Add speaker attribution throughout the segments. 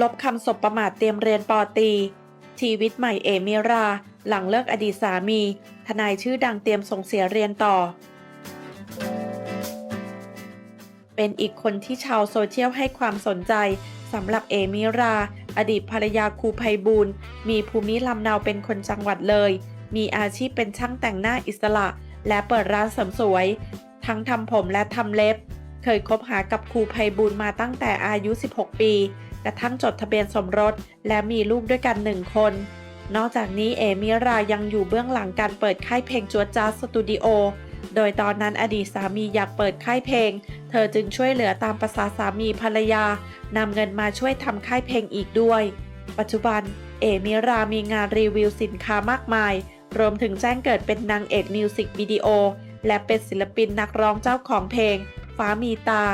Speaker 1: ลบคำสบประมาทเตรียมเรียนปอตี ชีวิตใหม่เอมิรา หลังเลิกอดีตสามี ทนายชื่อดังเตรียมส่งเสียเรียนต่อ เป็นอีกคนที่ชาวโซเชียลให้ความสนใจสำหรับเอมิรา อดีตภรรยาครูไพบูลมีภูมิลำเนาเป็นคนจังหวัดเลย มีอาชีพเป็นช่างแต่งหน้าอิสระ และเปิดร้านเสริมสวย ทั้งทำผมและทำเล็บ เคยคบหากับครูไพบูลมาตั้งแต่อายุ 16 ปีกระทั่งจดทะเบียนสมรสและมีลูกด้วยกันหนึ่งคน นอกจากนี้เอมิรายังอยู่เบื้องหลังการเปิดค่ายเพลงจัวจ้าสตูดิโอ โดยตอนนั้นอดีตสามีอยากเปิดค่ายเพลง เธอจึงช่วยเหลือตามภาษาสามีภรรยานำเงินมาช่วยทำค่ายเพลงอีกด้วย ปัจจุบันเอมิรามีงานรีวิวสินค้ามากมาย รวมถึงแจ้งเกิดเป็นนางเอกมิวสิกวิดีโอ และเป็นศิลปินนักร้องเจ้าของเพลง ฟ้ามีตา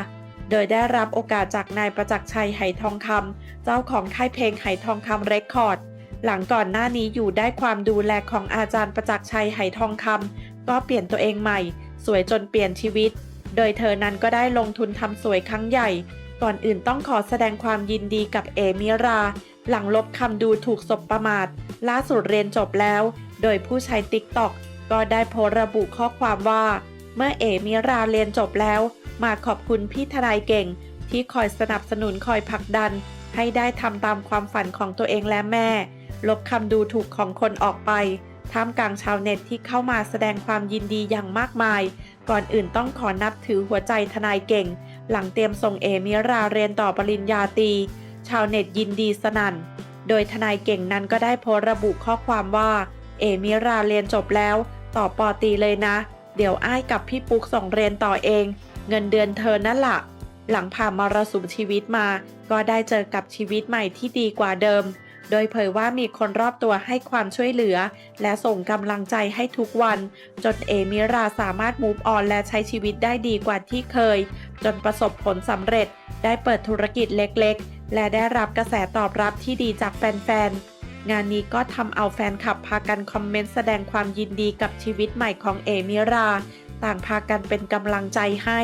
Speaker 1: โดยได้รับโอกาสจากนายประจักษ์ชัยไหทองคำเจ้าของค่ายเพลงไหทองคำเรคคอร์ด หลังก่อนหน้านี้อยู่ได้ความดูแลของอาจารย์ประจักษ์ชัยไหทองคำก็เปลี่ยนตัวเองใหม่ สวยจนเปลี่ยนชีวิต โดยเธอนั้นก็ได้ลงทุนทำสวยครั้งใหญ่ ก่อนอื่นต้องขอแสดงความยินดีกับเอมิรา หลังลบคำดูถูกสบประมาทล่าสุดเรียนจบแล้ว โดยผู้ใช้ติ๊กต็อก ก็ได้โพสระบุข้อความว่า เมื่อเอมิราเรียนจบแล้ว มาขอบคุณพี่ทนายเก่ง ที่คอยสนับสนุนคอยผลักดัน ให้ได้ทำตามความฝันของตัวเองและแม่ ลบคำดูถูกของคนออกไปท่ามกลางชาวเน็ตที่เข้ามาแสดงความยินดีอย่างมากมาย ก่อนอื่นต้องขอนับถือหัวใจทนายเก่ง หลังเตรียมส่งเอมิราเรียนต่อปริญญาตรี ชาวเน็ตยินดีสนั่น โดยทนายเก่งนั้นก็ได้โพสระบุข้อความว่า เอมิราเรียนจบแล้ว ต่อปอตีเลยนะ เดี๋ยวอ้ายกับพี่ปุ๊กส่งเรียนต่อเอง เงินเดือนเธอนั่นละหลังผ่านมรสุมชีวิตมา ก็ได้เจอกับชีวิตใหม่ที่ดีกว่าเดิม โดยเผยว่ามีคนรอบตัวให้ความช่วยเหลือ และส่งกำลังใจให้ทุกวัน จนเอมิราสามารถมูฟออนและใช้ชีวิตได้ดีกว่าที่เคย จนประสบผลสำเร็จ ได้เปิดธุรกิจเล็กๆ และได้รับกระแสตอบรับที่ดีจากแฟนๆ งานนี้ก็ทำเอาแฟนคลับพากันคอมเมนต์แสดงความยินดีกับชีวิตใหม่ของเอมิรา ต่างพากันเป็นกำลังใจให้